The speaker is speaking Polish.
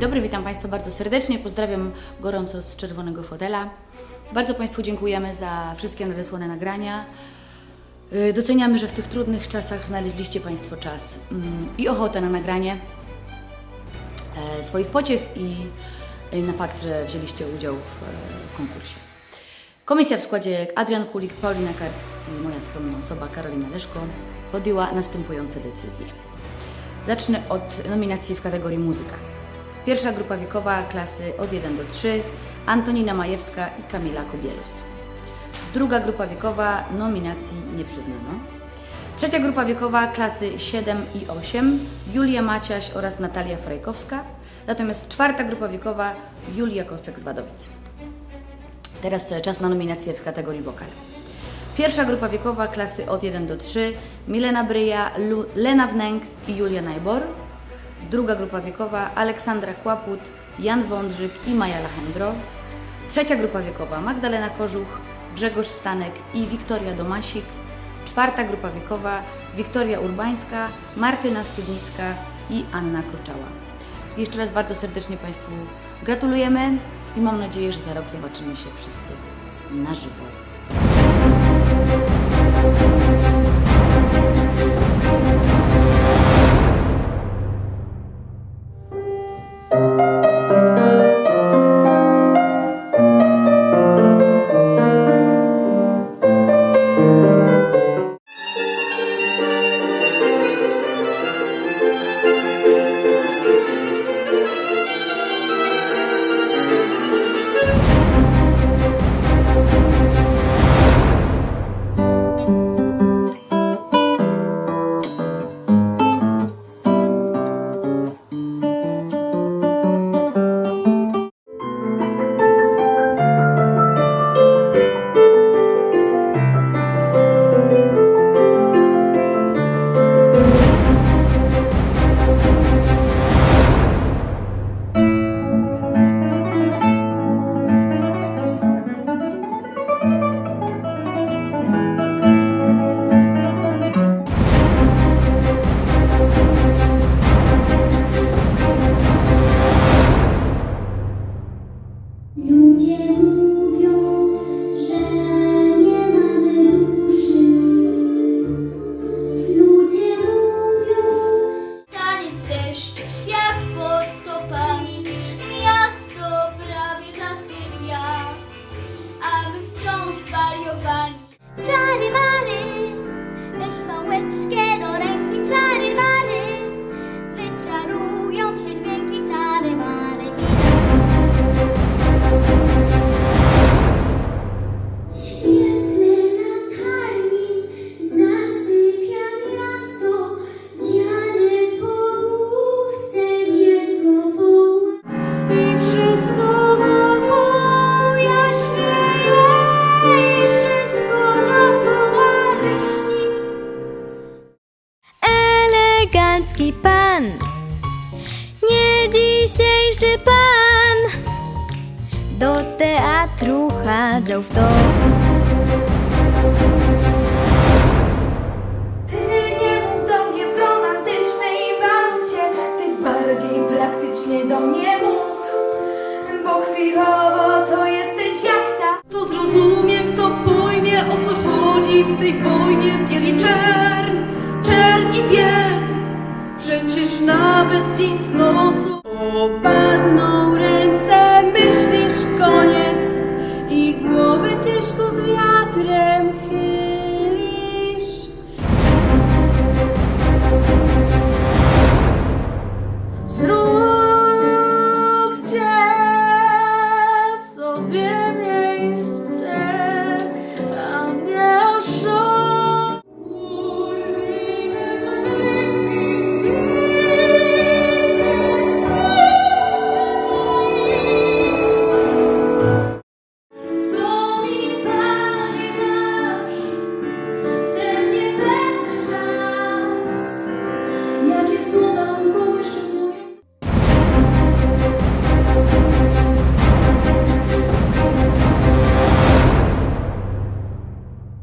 Dobry, witam Państwa bardzo serdecznie, pozdrawiam gorąco z czerwonego fotela. Bardzo Państwu dziękujemy za wszystkie nadesłane nagrania. Y, Doceniamy, że w tych trudnych czasach znaleźliście Państwo czas mm, i ochotę na nagranie e, swoich pociech i i na fakt, że wzięliście udział w e, konkursie. Komisja w składzie Adrian Kulik, Paulina Karp i moja skromna osoba Karolina Leszko podjęła następujące decyzje. Zacznę od nominacji w kategorii muzyka. Pierwsza grupa wiekowa klasy od 1 do 3 Antonina Majewska i Kamila Kobielus. Druga grupa wiekowa nominacji nie przyznano. Trzecia grupa wiekowa klasy 7 i 8 Julia Maciaś oraz Natalia Frajkowska. Natomiast czwarta grupa wiekowa Julia Kosek z Wadowic. Teraz e, czas na nominację w kategorii wokal. Pierwsza grupa wiekowa klasy od 1 do 3 Milena Bryja, Lu- Lena Wnęk i Julia Najbor. Druga grupa wiekowa Aleksandra Kłaput, Jan Wądrzyk i Maja Lachendro. Trzecia grupa wiekowa Magdalena Kożuch, Grzegorz Stanek i Wiktoria Domasik. Czwarta grupa wiekowa Wiktoria Urbańska, Martyna Studnicka i Anna Kruczała. Jeszcze raz bardzo serdecznie Państwu gratulujemy i mam nadzieję, że za rok zobaczymy się wszyscy na żywo. Elegancki pan, nie dzisiejszy pan, do teatru chadzą w to. Ty nie mów do mnie w romantycznej walucie, ty bardziej praktycznie do mnie mów, bo chwilowo to jesteś jak ta. Kto zrozumie, kto pojmie o co chodzi w tej wojnie bieli i głowę ciężko z wiatrem chyba.